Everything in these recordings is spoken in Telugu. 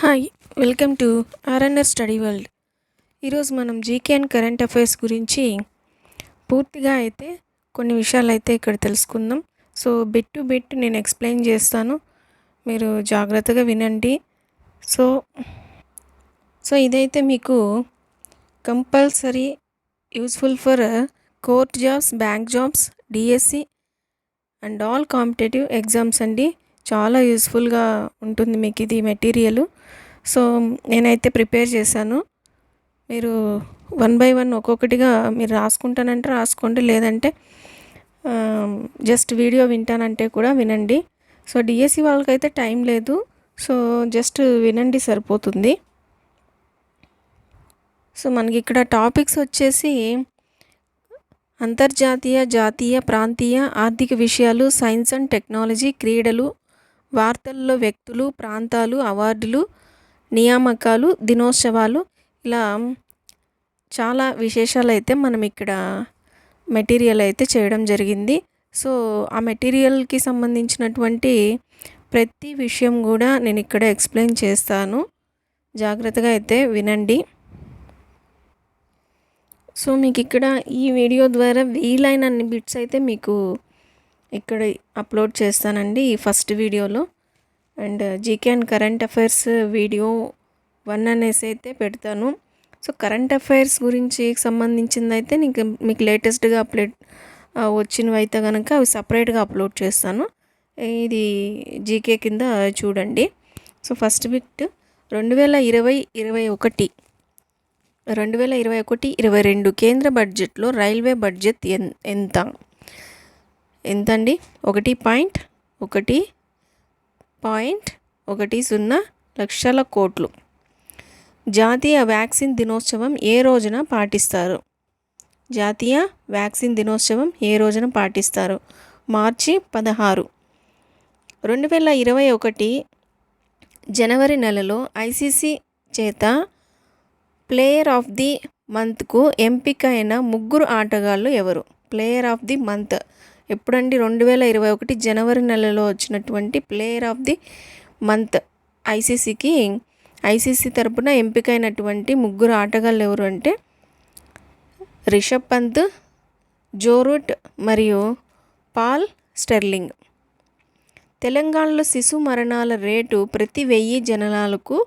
Hi welcome to RNR study world. ఈరోజు మనం జీకే అండ్ కరెంట్ అఫైర్స్ గురించి పూర్తిగా అయితే కొన్ని విషయాలు అయితే ఇక్కడ తెలుసుకుందాం. సో బిట్ టు బిట్ నేను ఎక్స్ప్లెయిన్ చేస్తాను. మీరు జాగ్రత్తగా వినండి. సో సో ఇదైతే మీకు compulsory useful for court jobs bank jobs DSC and all competitive exams అండి. చాలా యూస్ఫుల్గా ఉంటుంది మీకు ఇది మెటీరియల్. సో నేనైతే ప్రిపేర్ చేశాను. మీరు వన్ బై వన్ ఒక్కొక్కటిగా మీరు రాసుకుంటానంటే రాసుకోండి లేదంటే జస్ట్ వీడియో వింటానంటే కూడా వినండి. సో డిఎస్సి వాళ్ళకైతే టైం లేదు. సో జస్ట్ వినండి సరిపోతుంది. సో మనకి ఇక్కడ టాపిక్స్ వచ్చేసి అంతర్జాతీయ జాతీయ ప్రాంతీయ ఆర్థిక విషయాలు సైన్స్ అండ్ టెక్నాలజీ క్రీడలు వార్తల్లో వ్యక్తులు ప్రాంతాలు అవార్డులు నియామకాలు దినోత్సవాలు ఇలా చాలా విశేషాలు అయితే మనం ఇక్కడ మెటీరియల్ అయితే చేయడం జరిగింది. సో ఆ మెటీరియల్కి సంబంధించినటువంటి ప్రతి విషయం కూడా నేను ఇక్కడ ఎక్స్ప్లెయిన్ చేస్తాను. జాగ్రత్తగా అయితే వినండి. సో మీకు ఇక్కడ ఈ వీడియో ద్వారా వీలైనన్ని బిట్స్ అయితే మీకు ఇక్కడ అప్లోడ్ చేస్తానండి ఈ ఫస్ట్ వీడియోలో and GK and current affairs video one అనేసి అయితే పెడతాను. సో కరెంట్ అఫైర్స్ గురించి సంబంధించింది అయితే నీకు మీకు లేటెస్ట్గా అప్డేట్ uh, వచ్చినవి అయితే కనుక అవి సపరేట్గా అప్లోడ్ చేస్తాను. ఇది జీకే కింద చూడండి. సో ఫస్ట్ బిట్ రెండు వేల ఇరవై ఇరవై ఒకటి రెండు వేల ఇరవై ఒకటి ఇరవై రెండు కేంద్ర బడ్జెట్లో రైల్వే బడ్జెట్ ఎంత? ఎంతండి? ఒకటి పాయింట్ ఒకటి పాయింట్ ఒకటి సున్నా లక్షల కోట్లు. జాతీయ వ్యాక్సిన్ దినోత్సవం ఏ రోజున పాటిస్తారు? జాతీయ వ్యాక్సిన్ దినోత్సవం ఏ రోజున పాటిస్తారు? మార్చి పదహారు. రెండు వేల ఇరవై ఒకటి జనవరి నెలలో ఐసీసీ చేత ప్లేయర్ ఆఫ్ ది మంత్కు ఎంపికైన ముగ్గురు ఆటగాళ్ళు ఎవరు? Player of the month. ఎప్పుడండి? రెండు వేల ఇరవై ఒకటి జనవరి నెలలో వచ్చినటువంటి ప్లేయర్ ఆఫ్ ది మంత్ ఐసీసీకి ఐసీసీ తరపున ఎంపికైనటువంటి ముగ్గురు ఆటగాళ్ళు ఎవరు అంటే రిషబ్ పంత్ జోరూట్ మరియు పాల్ స్టెర్లింగ్. తెలంగాణలో శిశు మరణాల రేటు ప్రతి వెయ్యి జనాలకు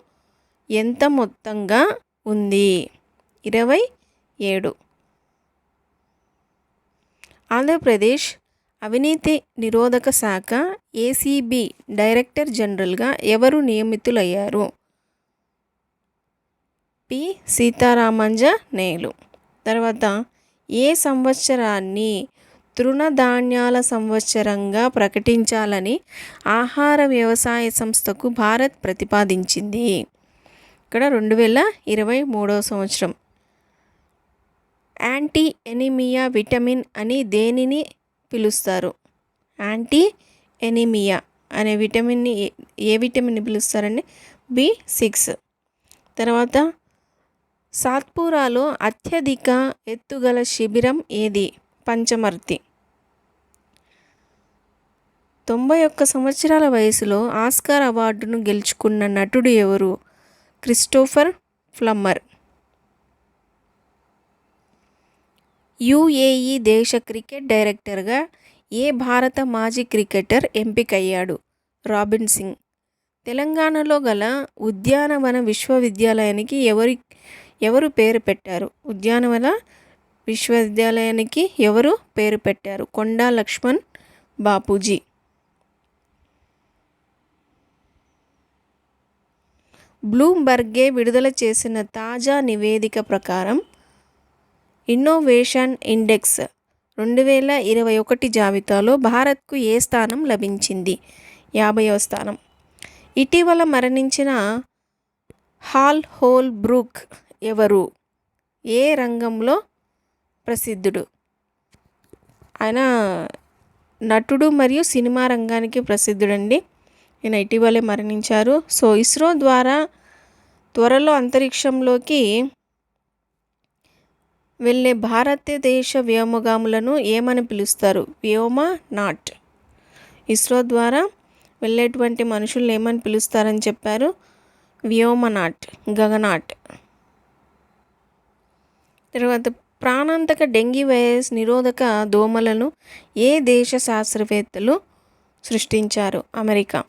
ఎంత మొత్తంగా ఉంది? ఇరవై ఏడు. ఆంధ్రప్రదేశ్ అవినీతి నిరోధక శాఖ ఏసీబీ డైరెక్టర్ జనరల్గా ఎవరు నియమితులయ్యారు? పి. సీతారామంజ నేలు. తర్వాత ఏ సంవత్సరాన్ని తృణధాన్యాల సంవత్సరంగా ప్రకటించాలని ఆహార వ్యవసాయ సంస్థకు భారత్ ప్రతిపాదించింది? ఇక్కడ రెండు వేల ఇరవై మూడవ సంవత్సరం. యాంటీ ఎనిమియా విటమిన్ అని దేనిని పిలుస్తారు. యాంటీ ఎనిమియా అనే విటమిన్ని ఏ విటమిన్ని పిలుస్తారండి? B six. తర్వాత సాత్పురాలో అత్యధిక ఎత్తుగల శిబిరం ఏది? పంచమర్తి. తొంభై ఒక్క సంవత్సరాల వయసులో ఆస్కార్ అవార్డును గెలుచుకున్న నటుడు ఎవరు? క్రిస్టోఫర్ ఫ్లమ్మర్ యుఏఈ దేశ క్రికెట్ డైరెక్టర్గా ఏ భారత మాజీ క్రికెటర్ ఎంపికయ్యాడు? రాబిన్ సింగ్. తెలంగాణలో గల ఉద్యానవన విశ్వవిద్యాలయానికి ఎవరి ఎవరు పేరు పెట్టారు? ఉద్యానవన విశ్వవిద్యాలయానికి ఎవరు పేరు పెట్టారు? కొండా లక్ష్మణ్ బాపూజీ. బ్లూంబర్గే విడుదల చేసిన తాజా నివేదిక ప్రకారం ఇన్నోవేషన్ ఇండెక్స్ రెండు వేల ఇరవై ఒకటి జాబితాలో భారత్కు ఏ స్థానం లభించింది? యాభైవ స్థానం. ఇటీవల మరణించిన హాల్ హోల్ బ్రూక్ ఎవరు? ఏ రంగంలో ప్రసిద్ధుడు? ఆయన నటుడు మరియు సినిమా రంగానికి ప్రసిద్ధుడండి. ఈయన ఇటీవలే మరణించారు. సో ఇస్రో ద్వారా త్వరలో అంతరిక్షంలోకి వెళ్ళే భారతదేశ వ్యోమగాములను ఏమని పిలుస్తారు? వ్యోమ నాట్. ఇస్రో ద్వారా వెళ్ళేటువంటి మనుషులు ఏమని పిలుస్తారని చెప్పారు? వ్యోమనాట్ గగనాట్ తర్వాత ప్రాణాంతక డెంగీ వైరస్ నిరోధక దోమలను ఏ దేశ శాస్త్రవేత్తలు సృష్టించారు? అమెరికా.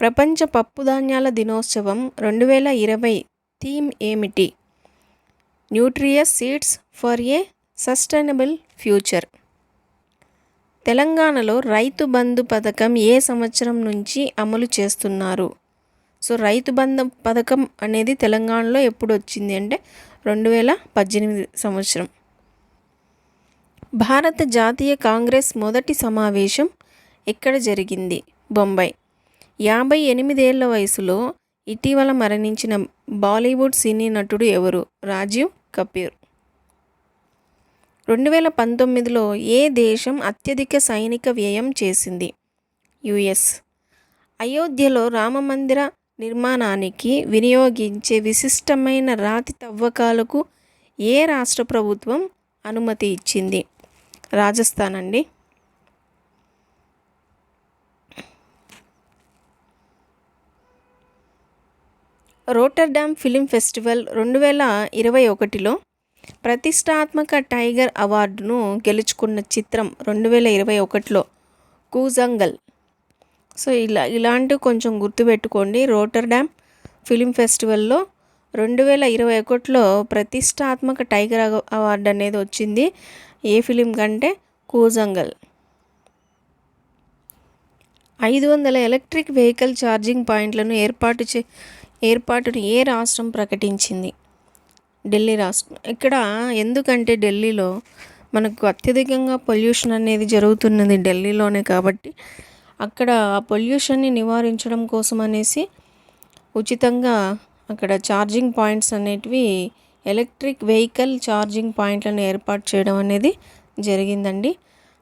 ప్రపంచ పప్పుధాన్యాల దినోత్సవం రెండు వేల ఇరవై థీమ్ ఏమిటి? Nutritious seeds for a sustainable future. తెలంగాణలో రైతు బంధు పథకం ఏ సంవత్సరం నుంచి అమలు చేస్తున్నారు? సో రైతు బంధు పథకం అనేది తెలంగాణలో ఎప్పుడు వచ్చింది అంటే రెండు వేల పద్దెనిమిది సంవత్సరం. భారత జాతీయ కాంగ్రెస్ మొదటి సమావేశం ఎక్కడ జరిగింది? బొంబాయి. యాభై ఎనిమిదేళ్ళ వయసులో ఇటీవల మరణించిన బాలీవుడ్ సినీ నటుడు ఎవరు? రాజీవ్ కపీర్. రెండు వేల పంతొమ్మిదిలో ఏ దేశం అత్యధిక సైనిక వ్యయం చేసింది? యుఎస్. అయోధ్యలో రామమందిర నిర్మాణానికి వినియోగించే విశిష్టమైన రాతి తవ్వకాలకు ఏ రాష్ట్ర ప్రభుత్వం అనుమతి ఇచ్చింది? రాజస్థాన్ అండి. రోటర్డామ్ ఫిలిం ఫెస్టివల్ రెండు వేల ఇరవై ఒకటిలో ప్రతిష్టాత్మక టైగర్ అవార్డును గెలుచుకున్న చిత్రం రెండు వేల ఇరవై ఒకటిలో కూజంగల్. సో ఇలా ఇలాంటివి కొంచెం గుర్తుపెట్టుకోండి. రోటర్డామ్ ఫిలిం ఫెస్టివల్లో రెండు వేల ఇరవై ఒకటిలో ప్రతిష్టాత్మక టైగర్ అవార్డు అనేది వచ్చింది. ఏ ఫిలిం కంటే? కూజంగల్. ఐదు వందల ఎలక్ట్రిక్ వెహికల్ ఛార్జింగ్ పాయింట్లను ఏర్పాటు చే ఏర్పాటును ఏ రాష్ట్రం ప్రకటించింది? ఢిల్లీ రాష్ట్రం. ఇక్కడ ఎందుకంటే ఢిల్లీలో మనకు అత్యధికంగా పొల్యూషన్ అనేది జరుగుతున్నది ఢిల్లీలోనే కాబట్టి అక్కడ ఆ పొల్యూషన్ని నివారించడం కోసం అనేసి ఉచితంగా అక్కడ ఛార్జింగ్ పాయింట్స్ అనేటివి ఎలక్ట్రిక్ వెహికల్ ఛార్జింగ్ పాయింట్లను ఏర్పాటు చేయడం అనేది జరిగిందండి.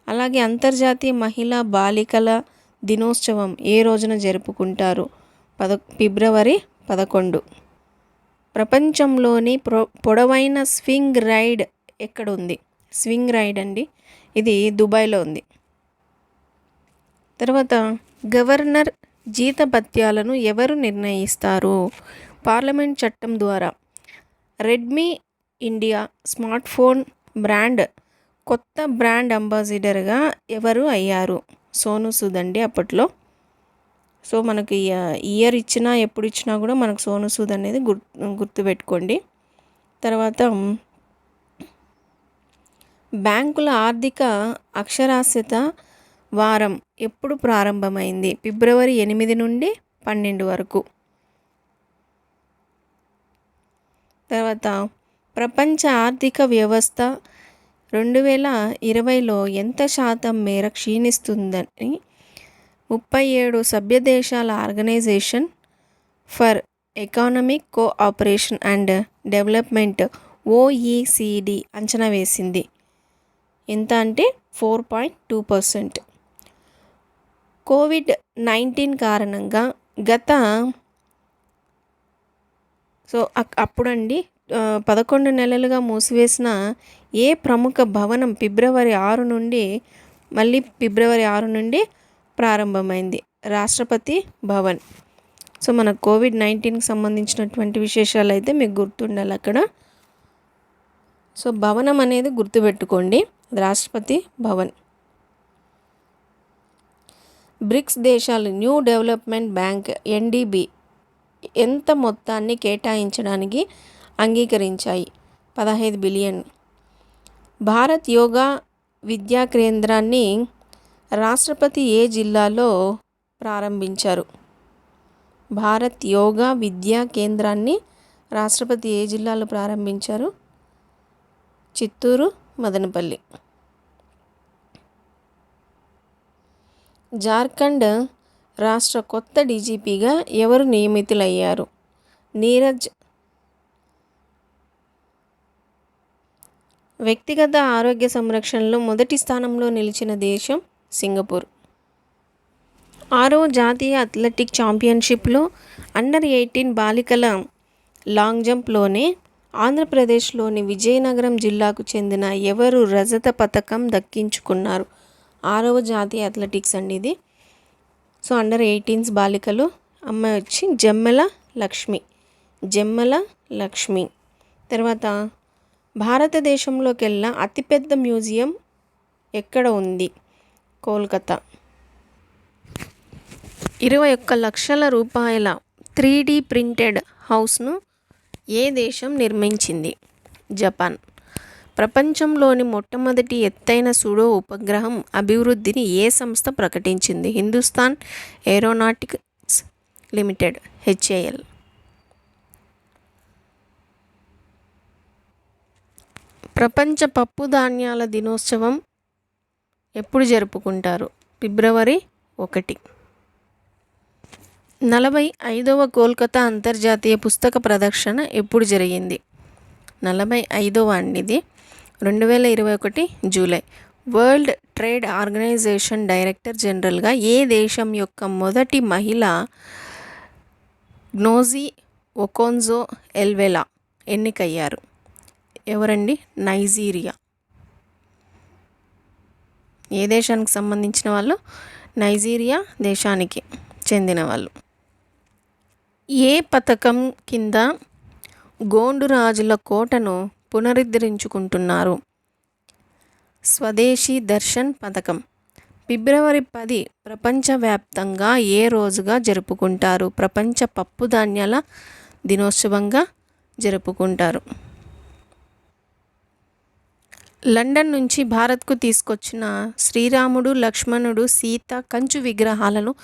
అలాగే అంతర్జాతీయ మహిళా బాలికల దినోత్సవం ఏ రోజున జరుపుకుంటారు? పద ఫిబ్రవరి పదకొండు. ప్రపంచంలోని ప్రొ పొడవైన స్వింగ్ రైడ్ ఎక్కడ ఉంది స్వింగ్ రైడ్ అండి. ఇది దుబాయ్లో ఉంది. తర్వాత గవర్నర్ జీతభత్యాలను ఎవరు నిర్ణయిస్తారు? పార్లమెంట్ చట్టం ద్వారా. Redmi India smart phone brand కొత్త బ్రాండ్ అంబాసిడర్గా ఎవరు అయ్యారు? సోను సూద్ అండి అప్పట్లో. సో మనకి ఇయర్ ఇచ్చినా ఎప్పుడు ఇచ్చినా కూడా మనకు సోను సూద్ అనేది గుర్తు గుర్తుపెట్టుకోండి. తర్వాత బ్యాంకుల ఆర్థిక అక్షరాస్యత వారం ఎప్పుడు ప్రారంభమైంది? ఫిబ్రవరి ఎనిమిది నుండి పన్నెండు వరకు. తర్వాత ప్రపంచ ఆర్థిక వ్యవస్థ రెండు వేల ఇరవైలో ఎంత శాతం మేర క్షీణిస్తుందని ముప్పై ఏడు సభ్యదేశాల organisation for economic cooperation and development OECD అంచనా వేసింది. ఎంత అంటే four point two percent. Covid nineteen కారణంగా గత సో అప్పుడండి పదకొండు నెలలుగా మూసివేసిన ఏ ప్రముఖ భవనం ఫిబ్రవరి ఆరు నుండి మళ్ళీ ఫిబ్రవరి ఆరు నుండి ప్రారంభమైంది. రాష్ట్రపతి భవన్. సో మన కోవిడ్ నైన్టీన్కి సంబంధించినటువంటి విశేషాలు అయితే మీకు గుర్తుండాలి అక్కడ. సో భవనం అనేది గుర్తుపెట్టుకోండి. రాష్ట్రపతి భవన్. బ్రిక్స్ దేశాలు న్యూ డెవలప్మెంట్ బ్యాంక్ ఎన్డీబీ ఎంత మొత్తాన్ని కేటాయించడానికి అంగీకరించాయి? పదహైదు బిలియన్. భారత్ యోగా విద్యా కేంద్రాన్ని రాష్ట్రపతి ఏ జిల్లాలో ప్రారంభించారు? భారత్ యోగా విద్యా కేంద్రాన్ని రాష్ట్రపతి ఏ జిల్లాలో ప్రారంభించారు? చిత్తూరు మదనపల్లి. జార్ఖండ్ రాష్ట్ర కొత్త డీజీపీగా ఎవరు నియమితులయ్యారు? నీరజ్ వ్యక్తిగత ఆరోగ్య సంరక్షణలో మొదటి స్థానంలో నిలిచిన దేశం సింగపూర్. ఆరో జాతీయ అథ్లెటిక్ ఛాంపియన్షిప్లో అండర్ ఎయిటీన్ బాలికల లాంగ్ జంప్లోనే ఆంధ్రప్రదేశ్లోని విజయనగరం జిల్లాకు చెందిన ఎవరు రజత పథకం దక్కించుకున్నారు? ఆరవ జాతీయ అథ్లెటిక్స్ అండి ఇది. సో అండర్ ఎయిటీన్స్ బాలికలు అమ్మాయి వచ్చి జమ్మెల లక్ష్మి. జమ్మల లక్ష్మి. తర్వాత భారతదేశంలోకెల్లా అతిపెద్ద మ్యూజియం ఎక్కడ ఉంది? కోల్కతా. ఇరవై ఒక్క లక్షల రూపాయల త్రీ డి ప్రింటెడ్ హౌస్ను ఏ దేశం నిర్మించింది? జపాన్. ప్రపంచంలోని మొట్టమొదటి ఎత్తైన సుడో ఉపగ్రహం అభివృద్ధిని ఏ సంస్థ ప్రకటించింది? Hindustan Aeronautics Limited HAL. ప్రపంచ పప్పు ధాన్యాల దినోత్సవం ఎప్పుడు జరుపుకుంటారు? ఫిబ్రవరి ఒకటి. నలభై ఐదవ కోల్కతా అంతర్జాతీయ పుస్తక ప్రదర్శన ఎప్పుడు జరిగింది? నలభై ఐదవ అండి ఇది రెండు వేల ఇరవై ఒకటి July. World Trade Organization director జనరల్గా ఏ దేశం యొక్క మొదటి మహిళ గ్నోజీ ఒకోన్జో ఎల్వెలా ఎన్నికయ్యారు? ఎవరండి? నైజీరియా. ఏ దేశానికి సంబంధించిన వాళ్ళు? నైజీరియా దేశానికి చెందిన వాళ్ళు. ఏ పథకం కింద గోండు రాజుల కోటను పునరుద్ధరించుకుంటున్నారు? స్వదేశీ దర్శన్ పథకం. ఫిబ్రవరి పది ప్రపంచవ్యాప్తంగా ఏ రోజుగా జరుపుకుంటారు? ప్రపంచ పప్పు ధాన్యాల దినోత్సవంగా జరుపుకుంటారు. లండన్ నుంచి భారత్కు తీసుకొచ్చిన శ్రీరాముడు లక్ష్మణుడు సీత కంచు విగ్రహాలను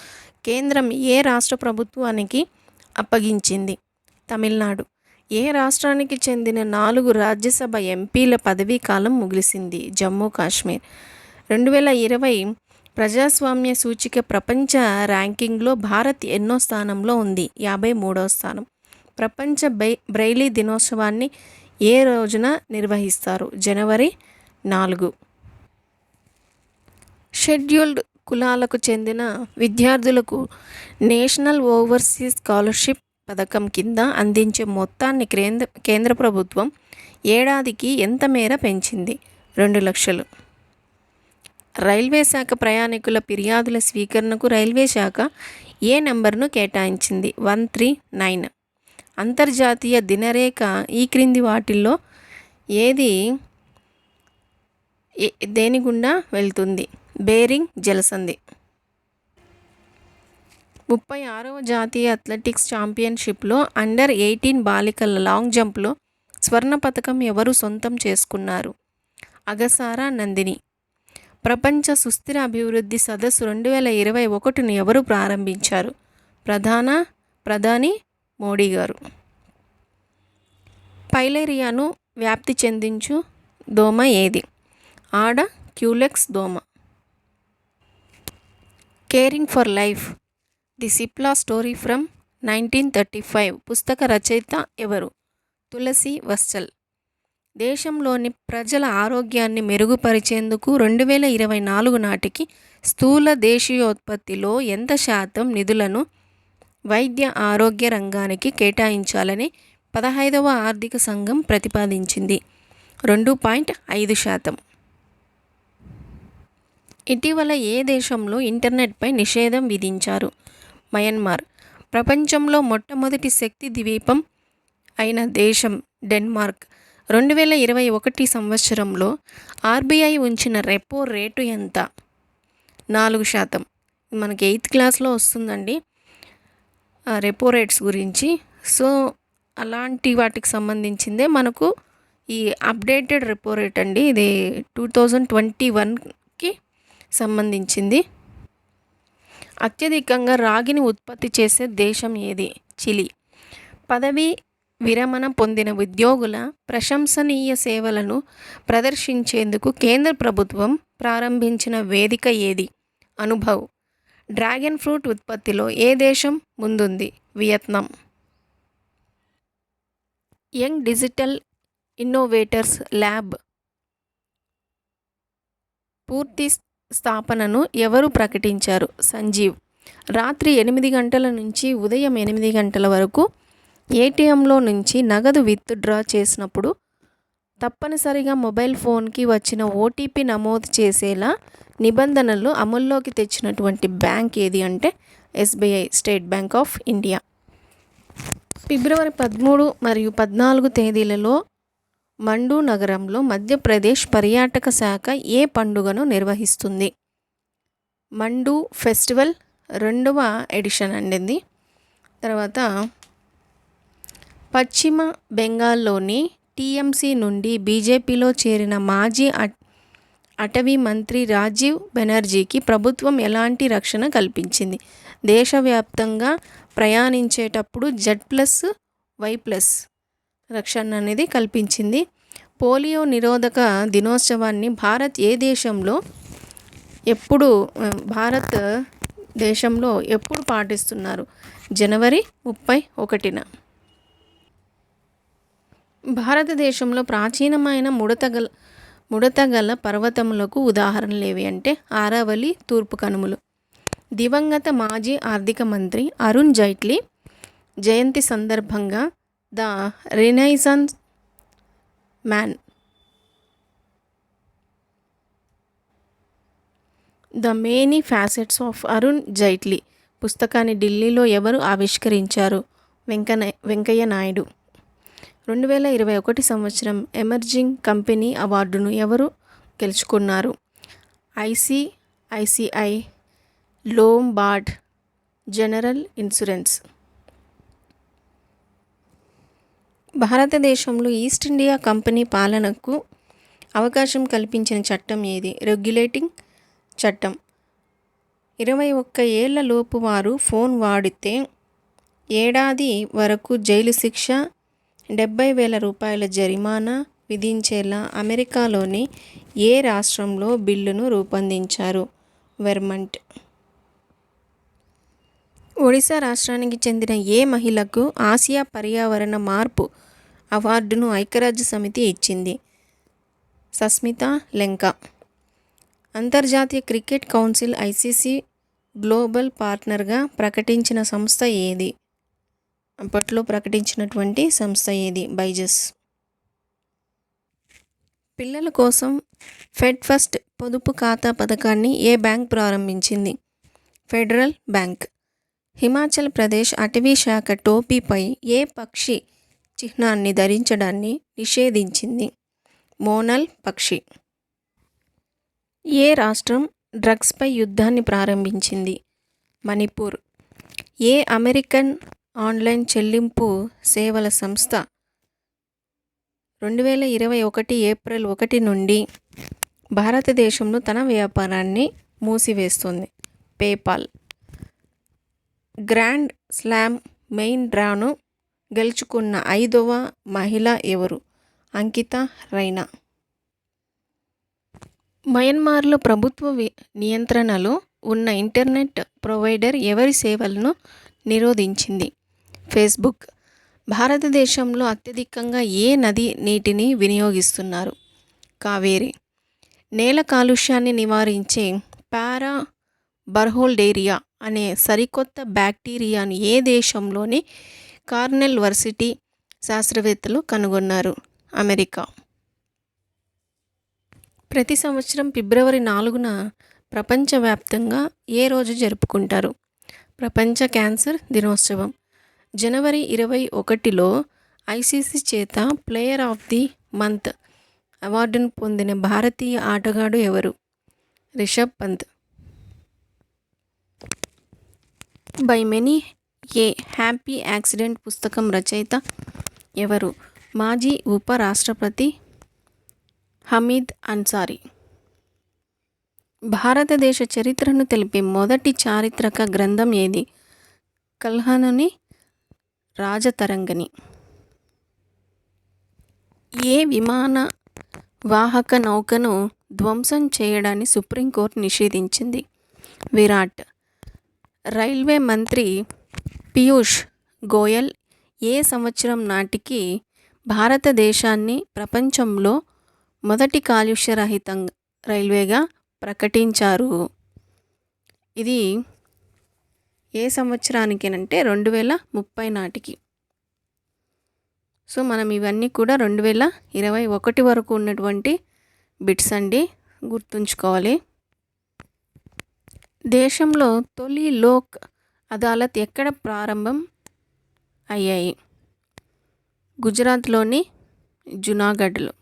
కేంద్రం ఏ రాష్ట్ర ప్రభుత్వానికి అప్పగించింది? తమిళనాడు. ఏ రాష్ట్రానికి చెందిన నాలుగు రాజ్యసభ ఎంపీల పదవీ కాలం ముగిసింది జమ్మూ కాశ్మీర్. రెండు వేల ఇరవై ప్రజాస్వామ్య సూచిక ప్రపంచ ర్యాంకింగ్లో భారత్ ఎన్నో స్థానంలో ఉంది యాభై మూడో స్థానం. ప్రపంచ బై బ్రైలీ దినోత్సవాన్ని ఏ రోజున నిర్వహిస్తారు? జనవరి నాలుగు. షెడ్యూల్డ్ కులాలకు చెందిన విద్యార్థులకు నేషనల్ ఓవర్సీస్ స్కాలర్షిప్ పథకం కింద అందించే మొత్తాన్ని కేంద్ర కేంద్ర ప్రభుత్వం ఏడాదికి ఎంత మేర పెంచింది? రెండు లక్షలు. రైల్వే శాఖ ప్రయాణికుల ఫిర్యాదుల స్వీకరణకు రైల్వే శాఖ ఏ నెంబర్ను కేటాయించింది? One three nine. అంతర్జాతీయ దినరేఖ ఈ క్రింది వాటిల్లో ఏది దేని గుండా వెళ్తుంది? బేరింగ్ జలసంధి. ముప్పై ఆరవ జాతీయ అథ్లెటిక్స్ ఛాంపియన్షిప్లో అండర్ ఎయిటీన్ బాలికల లాంగ్ జంప్లో స్వర్ణ పథకం ఎవరు సొంతం చేసుకున్నారు? అగసారా నందిని. ప్రపంచ సుస్థిర అభివృద్ధి సదస్సు రెండు వేల ఇరవై ఒకటిని ఎవరు ప్రారంభించారు? ప్రధాన ప్రధాని మోడీ గారు. పైలేరియాను వ్యాప్తి చెందించు దోమ ఏది? ఆడ క్యూలెక్స్ దోమ. Caring for life. The Cipla story from nineteen thirty five. పుస్తక రచయిత ఎవరు? తులసి వత్సల్. దేశంలోని ప్రజల ఆరోగ్యాన్ని మెరుగుపరిచేందుకు రెండు వేల ఇరవై నాలుగు నాటికి స్థూల దేశీయోత్పత్తిలో ఎంత శాతం నిధులను వైద్య ఆరోగ్య రంగానికి కేటాయించాలని పదహైదవ ఆర్థిక సంఘం ప్రతిపాదించింది. రెండు పాయింట్ ఐదు శాతం. ఇటీవల ఏ దేశంలో ఇంటర్నెట్పై నిషేధం విధించారు? మయన్మార్. ప్రపంచంలో మొట్టమొదటి శక్తి ద్వీపం అయిన దేశం డెన్మార్క్. రెండు వేల ఇరవై ఒకటి సంవత్సరంలో ఆర్బీఐ ఉంచిన రెపో రేటు ఎంత? నాలుగు శాతం. మనకి ఎయిత్ క్లాస్లో వస్తుందండి. రెపో రేట్స్ గురించి. సో అలాంటి వాటికి సంబంధించిందే మనకు ఈ అప్డేటెడ్ రెపో రేట్ అండి. ఇది టూ థౌజండ్ ట్వంటీ వన్కి సంబంధించింది. అత్యధికంగా రాగిని ఉత్పత్తి చేసే దేశం ఏది? చిలి. పదవి విరమణ పొందిన ఉద్యోగుల ప్రశంసనీయ సేవలను ప్రదర్శించేందుకు కేంద్ర ప్రభుత్వం ప్రారంభించిన వేదిక ఏది? అనుభవ్. డ్రాగన్ ఫ్రూట్ ఉత్పత్తిలో ఏ దేశం ముందుంది? Vietnam. Young digital innovators lab. పూర్తి స్థాపనను ఎవరు ప్రకటించారు? సంజీవ్. రాత్రి ఎనిమిది గంటల నుంచి ఉదయం ఎనిమిది గంటల వరకు ఏటీఎంలో నుంచి నగదు విత్డ్రా చేసినప్పుడు తప్పనిసరిగా మొబైల్ ఫోన్కి వచ్చిన ఓటీపీ నమోదు చేసేలా నిబంధనలు అమల్లోకి తెచ్చినటువంటి బ్యాంక్ ఏది అంటే SBI State Bank of India. ఫిబ్రవరి పదమూడు మరియు పద్నాలుగు తేదీలలో మండు నగరంలో మధ్యప్రదేశ్ పర్యాటక శాఖ ఏ పండుగను నిర్వహిస్తుంది? మండు ఫెస్టివల్ రెండవ ఎడిషన్ అండింది. తర్వాత పశ్చిమ బెంగాల్లోని టీఎంసీ నుండి బీజేపీలో చేరిన మాజీ అట్ అటవీ మంత్రి రాజీవ్ బెనర్జీకి ప్రభుత్వం ఎలాంటి రక్షణ కల్పించింది? దేశవ్యాప్తంగా ప్రయాణించేటప్పుడు జెడ్ ప్లస్ వై ప్లస్ రక్షణ అనేది కల్పించింది. పోలియో నిరోధక దినోత్సవాన్ని భారత్ ఏ దేశంలో ఎప్పుడు భారత్ దేశంలో ఎప్పుడు పాటిస్తున్నారు? జనవరి ముప్పై ఒకటిన. భారతదేశంలో ప్రాచీనమైన ముడతగల ముడతగల పర్వతములకు ఉదాహరణలు ఏవి అంటే ఆరావళి తూర్పు కనుమలు. దివంగత మాజీ ఆర్థిక మంత్రి అరుణ్ జైట్లీ జయంతి సందర్భంగా the renaissance man the many facets of Arun Jaitley పుస్తకాన్ని ఢిల్లీలో ఎవరు ఆవిష్కరించారు? వెంకన వెంకయ్య నాయుడు. రెండు వేల ఇరవై ఒకటి సంవత్సరం ఎమర్జింగ్ కంపెనీ అవార్డును ఎవరు గెలుచుకున్నారు? ICICI Lombard General Insurance. భారతదేశంలో ఈస్ట్ ఇండియా కంపెనీ పాలనకు అవకాశం కల్పించిన చట్టం ఏది? రెగ్యులేటింగ్ చట్టం. ఇరవై ఒక్క ఏళ్ళ లోపు వారు ఫోన్ వాడితే ఏడాది వరకు జైలు శిక్ష డెబ్బై వేల రూపాయల జరిమానా విధించేలా అమెరికాలోని ఏ రాష్ట్రంలో బిల్లును రూపొందించారు? వెర్మంట్. ఒడిశా రాష్ట్రానికి చెందిన ఏ మహిళకు ఆసియా పర్యావరణ మార్పు అవార్డును ఐక్యరాజ్య సమితి ఇచ్చింది? సస్మిత లెంక. అంతర్జాతీయ క్రికెట్ కౌన్సిల్ ఐసీసీ గ్లోబల్ పార్ట్నర్గా ప్రకటించిన సంస్థ ఏది? అప్పట్లో ప్రకటించినటువంటి సంస్థ ఏది? బైజస్. పిల్లల కోసం ఫెడ్ ఫస్ట్ పొదుపు ఖాతా పథకాన్ని ఏ బ్యాంక్ ప్రారంభించింది? Federal Bank. హిమాచల్ ప్రదేశ్ అటవీ శాఖ టోపీపై ఏ పక్షి చిహ్నాన్ని ధరించడాన్ని నిషేధించింది? మోనల్ పక్షి. ఏ రాష్ట్రం డ్రగ్స్పై యుద్ధాన్ని ప్రారంభించింది? మణిపూర్. ఏ అమెరికన్ ఆన్లైన్ చెల్లింపు సేవల సంస్థ రెండు వేల ఇరవై ఒకటి ఏప్రిల్ ఒకటి నుండి భారతదేశంలో తన వ్యాపారాన్ని మూసివేస్తుంది. పేపాల్ గ్రాండ్ స్లామ్ మెయిన్ డ్రాను గెలుచుకున్న ఐదవ మహిళ ఎవరు? అంకిత రైనా. మయన్మార్లో ప్రభుత్వ వి- నియంత్రణలో ఉన్న ఇంటర్నెట్ ప్రొవైడర్ ఎవరి సేవలను నిరోధించింది? ఫేస్బుక్. భారతదేశంలో అత్యధికంగా ఏ నది నీటిని వినియోగిస్తున్నారు? కావేరి. నేల కాలుష్యాన్ని నివారించే పారా బర్హోల్డేరియా అనే సరికొత్త బ్యాక్టీరియాను ఏ దేశంలోని కార్నెల్ వర్సిటీ శాస్త్రవేత్తలు కనుగొన్నారు? అమెరికా. ప్రతి సంవత్సరం ఫిబ్రవరి నాలుగున ప్రపంచవ్యాప్తంగా ఏ రోజు జరుపుకుంటారు? ప్రపంచ క్యాన్సర్ దినోత్సవం. జనవరి ఇరవై ఒకటిలో ఐసీసీ చేత ప్లేయర్ ఆఫ్ ది మంత్ అవార్డును పొందిన భారతీయ ఆటగాడు ఎవరు? Rishabh Pant. By many a happy accident పుస్తకం రచయిత ఎవరు? మాజీ ఉప రాష్ట్రపతి హమీద్ అన్సారీ. భారతదేశ చరిత్రను తెలిపే మొదటి చారిత్రక గ్రంథం ఏది? కల్హనుని రాజతరంగిణి ఏ విమాన వాహక నౌకను ధ్వంసం చేయడాన్ని సుప్రీంకోర్టు నిషేధించింది. విరాట్ రైల్వే మంత్రి పీయూష్ గోయల్ ఏ సంవత్సరం నాటికి భారతదేశాన్ని ప్రపంచంలో మొదటి కాలుష్యరహిత రైల్వేగా ప్రకటించారు? ఇది ఏ సంవత్సరానికేనంటే రెండు వేల ముప్పై నాటికి. సో మనం ఇవన్నీ కూడా రెండు వేల ఇరవై ఒకటి వరకు ఉన్నటువంటి బిట్స్ అండి గుర్తుంచుకోవాలి. దేశంలో తొలి లోక్ అదాలత్ ఎక్కడ ప్రారంభం అయ్యాయి? గుజరాత్లోని జునాగఢ్లో.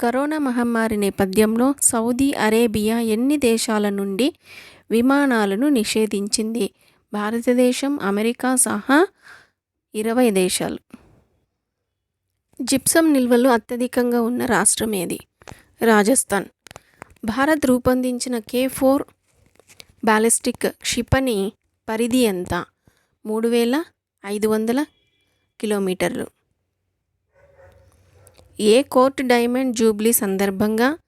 కరోనా మహమ్మారి నేపథ్యంలో సౌదీ అరేబియా ఎన్ని దేశాల నుండి విమానాలను నిషేధించింది. భారతదేశం అమెరికా సహా ఇరవై దేశాలు. జిప్సం నిల్వలు అత్యధికంగా ఉన్న రాష్ట్రం ఏది? రాజస్థాన్. భారత్ రూపొందించిన కే ఫోర్ బ్యాలిస్టిక్ క్షిపణి పరిధి ఎంత? మూడు వేల ఐదు వందల కిలోమీటర్లు. ఏ కోర్ట్ డైమండ్ జూబ్లీ సందర్భంగా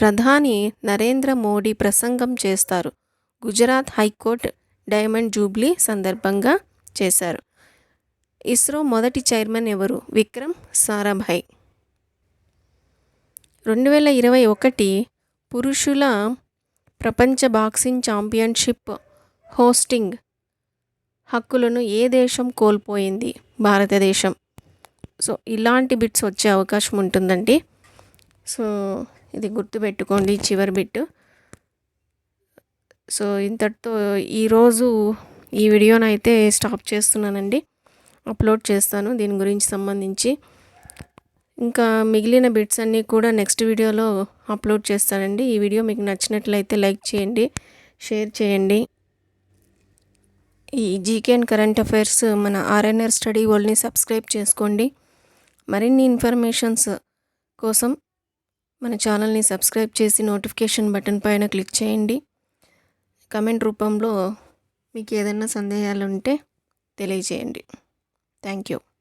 ప్రధాని నరేంద్ర మోడీ ప్రసంగం చేస్తారు? గుజరాత్ హైకోర్టు డైమండ్ జూబ్లీ సందర్భంగా చేశారు. ఇస్రో మొదటి చైర్మన్ ఎవరు? విక్రమ్ సారాభాయ్. రెండు వేల ఇరవై ఒకటి పురుషుల ప్రపంచ బాక్సింగ్ ఛాంపియన్షిప్ హోస్టింగ్ హక్కులను ఏ దేశం కోల్పోయింది? భారతదేశం. సో ఇలాంటి బిట్స్ వచ్చే అవకాశం ఉంటుందండి. సో ఇది గుర్తుపెట్టుకోండి చివరి బిట్టు. సో ఇంతటితో ఈరోజు ఈ వీడియోని అయితే స్టాప్ చేస్తున్నానండి. అప్లోడ్ చేస్తాను దీని గురించి సంబంధించి. ఇంకా మిగిలిన బిట్స్ అన్నీ కూడా నెక్స్ట్ వీడియోలో అప్లోడ్ చేస్తానండి. ఈ వీడియో మీకు నచ్చినట్లయితే లైక్ చేయండి షేర్ చేయండి. ఈ జీకే అండ్ కరెంట్ అఫైర్స్ మన ఆర్ఎన్ఆర్ స్టడీ వరల్డ్ని సబ్స్క్రైబ్ చేసుకోండి. మరిన్ని ఇన్ఫర్మేషన్స్ కోసం మన ఛానల్ని సబ్స్క్రైబ్ చేసి నోటిఫికేషన్ బటన్ పైన క్లిక్ చేయండి. కమెంట్ రూపంలో మీకు ఏదైనా సందేహాలు ఉంటే తెలియజేయండి. Thank you.